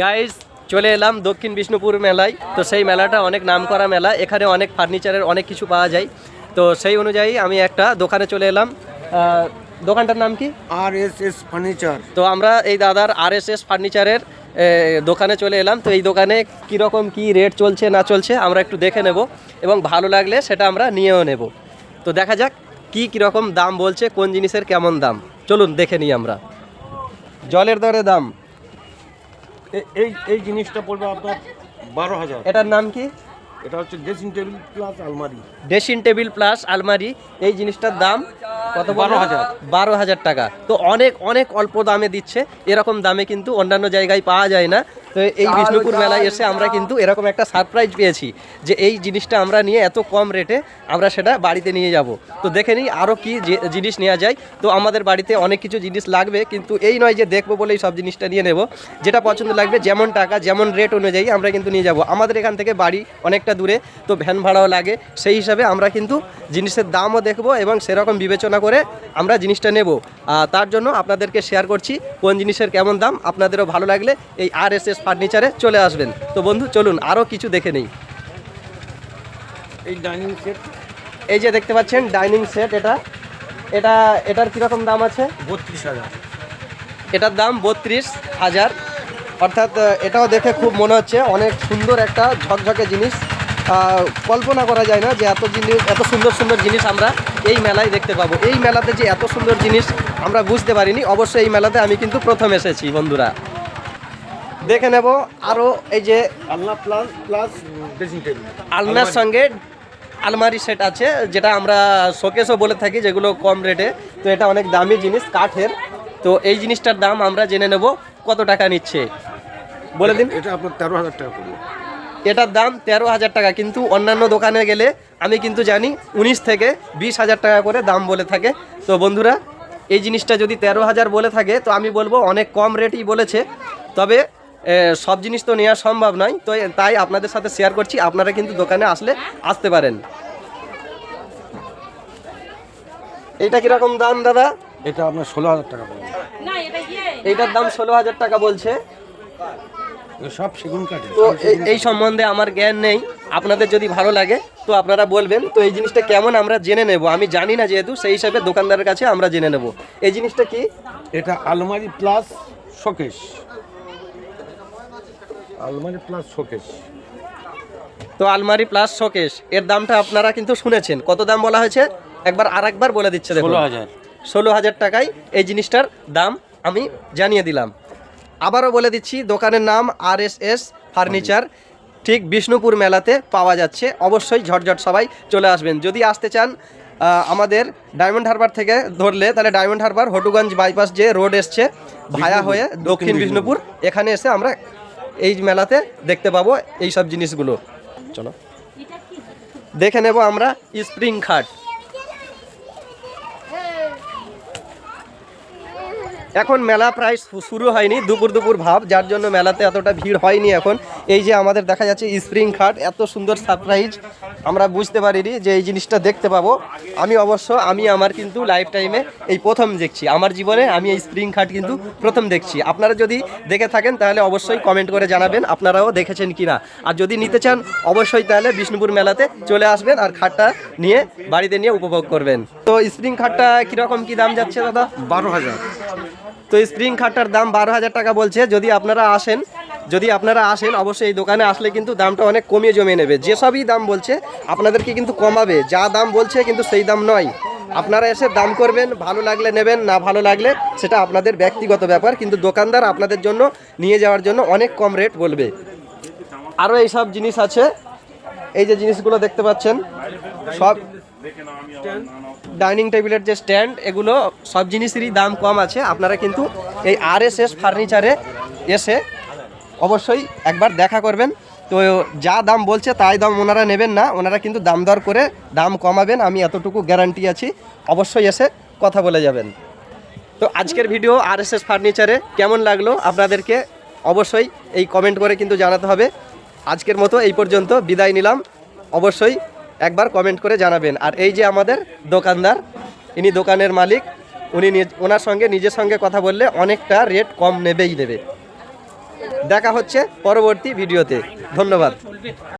Guys চলে এলাম দক্ষিণ বিষ্ণুপুর মেলায়। তো সেই মেলাটা অনেক নামকরা মেলা এখানে অনেক ফার্নিচারের অনেক কিছু পাওয়া যায়। তো সেই অনুযায়ী আমি একটা দোকানে চলে এলাম। দোকানটার নাম কি? আর এস এস ফার্নিচার তো আমরা এই দাদার আর এস এস ফার্নিচারের দোকানে চলে এলাম। তো এই দোকানে কীরকম কি রেট চলছে না চলছে আমরা একটু দেখে নেব এবং ভালো লাগলে সেটা আমরা নিয়েও নেব। তো দেখা যাক কি কীরকম দাম বলছে কোন জিনিসের কেমন দাম। চলুন দেখে নিই আমরা। জলের দরে দাম। এই এই জিনিসটা পড়বে আপনার বারো হাজার। এটার নাম কি? এটা হচ্ছে ড্রেসিং টেবিল প্লাস আলমারি। ড্রেসিং টেবিল প্লাস আলমারি। এই জিনিসটার দাম কত বারো হাজার। বারো হাজার টাকা। তো অনেক অনেক অল্প দামে দিচ্ছে। এরকম দামে কিন্তু অন্যান্য জায়গায় পাওয়া যায় না। তো এই বিষ্ণুপুর মেলায় এসে আমরা কিন্তু এরকম একটা সারপ্রাইজ পেয়েছি যে এই জিনিসটা আমরা নিয়ে এত কম রেটে আমরা সেটা বাড়িতে নিয়ে যাব। তো দেখে নিই আরও কী যে- জিনিস নেওয়া যায়। তো আমাদের বাড়িতে অনেক কিছু জিনিস লাগবে কিন্তু এই নয় যে দেখব বলেই সব জিনিসটা নিয়ে নেব। যেটা পছন্দ লাগবে যেমন টাকা যেমন রেট অনুযায়ী আমরা কিন্তু নিয়ে যাব। আমাদের এখান থেকে বাড়ি অনেকটা দূরে তো ভ্যান ভাড়াও লাগে। সেই হিসাবে আমরা কিন্তু জিনিসের দামও দেখব এবং সেরকম বিবেচনা করে আমরা জিনিসটা নেব। তার জন্য আপনাদেরকে শেয়ার করছি কোন জিনিসের কেমন দাম আপনাদেরও ভালো লাগলে এই আর এস এস ফার্নিচারে চলে আসবেন। তো বন্ধু চলুন আরও কিছু দেখে নেই। এই ডাইনিং সেট এই যে দেখতে পাচ্ছেন ডাইনিং সেট এটা। এটা এটার কীরকম দাম আছে? বত্রিশ হাজার। এটার দাম বত্রিশ হাজার। অর্থাৎ এটাও দেখে খুব মনে হচ্ছে অনেক সুন্দর একটা ঝকঝকে জিনিস। কল্পনা করা যায় না যে এত জিনিস এত সুন্দর সুন্দর জিনিস আমরা এই মেলায় দেখতে পাবো। এই মেলাতে যে এত সুন্দর জিনিস আমরা বুঝতে পারিনি অবশ্যই এই মেলাতে আমি কিন্তু প্রথম এসেছি বন্ধুরা। দেখে নেব আরও এই যে আলনা প্লাস প্লাস ড্রেসিং টেবিল। আলনার সঙ্গে আলমারি সেট আছে যেটা আমরা শোকেসও বলে থাকি যেগুলো কম রেটে তো এটা অনেক দামি জিনিস কাঠের। তো এই জিনিসটার দাম আমরা জেনে নেব কত টাকা নিচ্ছে। বলে দিন। এটা আপনার তেরো হাজার টাকা পড়বে। এটার দাম তেরো হাজার টাকা কিন্তু অন্যান্য দোকানে গেলে আমি কিন্তু জানি উনিশ থেকে বিশ হাজার টাকা করে দাম বলে থাকে। তো বন্ধুরা এই জিনিসটা যদি তেরো হাজার বলে থাকে তো আমি বলব অনেক কম রেটই বলেছে। তবে সব জিনিস তো নেওয়া সম্ভব নয়। তো তাই আপনাদের সাথে শেয়ার করছি। আপনারা কিন্তু দোকানে আসলে আসতে পারেন। এইটা কীরকম দাম দাদা? এটা আপনার ষোলো হাজার টাকা এইটার দাম ষোলো হাজার টাকা বলছে। সব সেগুন তো এই- এই সম্বন্ধে আমার জ্ঞান নেই। আপনাদের যদি ভালো লাগে তো আপনারা বলবেন তো এই জিনিসটা কেমন আমরা জেনে নেব? আমি জানি না যেহেতু সেই হিসাবে দোকানদারের কাছে আমরা জেনে নেব। এই জিনিসটা কি? এটা আলমারি প্লাস শোকেস। আলমারি প্লাস শোকেস তো আলমারি প্লাস শোকেস এর দামটা আপনারা কিন্তু শুনেছেন। কত দাম বলা হয়েছে? একবার আর একবার বলে দিচ্ছে দেখুন। ষোলো হাজার। ষোলো হাজার টাকায় এই জিনিসটার দাম আমি জানিয়ে দিলাম। আবারও বলে দিচ্ছি দোকানের নাম আর এস এস ফার্নিচার ঠিক বিষ্ণুপুর মেলাতে পাওয়া যাচ্ছে। অবশ্যই ঝটঝট সবাই চলে আসবেন। যদি আসতে চান আমাদের ডায়মন্ড হারবার থেকে ধরলে তাহলে ডায়মন্ড হারবার হটুগঞ্জ বাইপাস যে রোড এসছে ভায়া হয়ে দক্ষিণ বিষ্ণুপুর এখানে এসে আমরা এই মেলাতে দেখতে পাবো এই সব জিনিসগুলো। চলো। দেখে নেব আমরা স্প্রিং খাট। এখন মেলা প্রায় শুরু হয়নি, দুপুর দুপুর ভাব, যার জন্য মেলাতে এতটা ভিড় হয়নি এখন। এই যে আমাদের দেখা যাচ্ছে স্প্রিং খাট, এত সুন্দর সারপ্রাইজ, আমরা বুঝতে পারিনি যে এই জিনিসটা দেখতে পাবো। আমি অবশ্য, আমি আমার কিন্তু লাইফ টাইমে এই প্রথম দেখছি। আমার জীবনে আমি এই স্প্রিং খাট কিন্তু প্রথম দেখছি। আপনারা যদি দেখে থাকেন, তাহলে অবশ্যই কমেন্ট করে জানাবেন আপনারাও দেখেছেন কি না আর যদি নিতে চান, অবশ্যই তাহলে বিষ্ণুপুর মেলাতে চলে আসবেন আর খাটটা নিয়ে বাড়িতে নিয়ে উপভোগ করবেন। তো স্প্রিং খাটটা কীরকম কী দাম যাচ্ছে দাদা? বারো হাজার। তো এই স্প্রিং খাটটার দাম বারো হাজার টাকা বলছে। যদি আপনারা আসেন, যদি আপনারা আসেন, অবশ্যই এই দোকানে আসলে কিন্তু দামটা অনেক কমিয়ে জমিয়ে নেবে। যেসবই দাম বলছে, আপনাদেরকে কিন্তু কমাবে। যা দাম বলছে কিন্তু সেই দাম নয়। আপনারা এসে দাম করবেন, ভালো লাগলে নেবেন, না ভালো লাগলে সেটা আপনাদের ব্যক্তিগত ব্যাপার। কিন্তু দোকানদার আপনাদের জন্য নিয়ে যাওয়ার জন্য অনেক কম রেট বলবে। আরও এইসব জিনিস আছে। এই যে জিনিসগুলো দেখতে পাচ্ছেন, সব ডাইনিং টেবিলের যে স্ট্যান্ড, এগুলো সব জিনিসেরই দাম কম আছে। আপনারা কিন্তু এই আর এস এস ফার্নিচারে এসে অবশ্যই একবার দেখা করবেন। তো যা দাম বলছে তাই দাম ওনারা নেবেন না, ওনারা কিন্তু দাম দর করে দাম কমাবেন, আমি এতটুকু গ্যারান্টি আছি। অবশ্যই এসে কথা বলে যাবেন। তো আজকের ভিডিও আর এস এস ফার্নিচারে কেমন লাগল আপনাদেরকে অবশ্যই এই কমেন্ট করে কিন্তু জানাতে হবে। আজকের মতো এই পর্যন্ত বিদায় নিলাম। অবশ্যই একবার কমেন্ট করে জানাবেন। আর এই যে আমাদের দোকানদার, ইনি দোকানের মালিক, উনি ওনার সঙ্গে, নিজের সঙ্গে কথা বললে অনেকটা রেট কম নেবেই দেবে। দেখা হচ্ছে পরবর্তী ভিডিওতে ধন্যবাদ।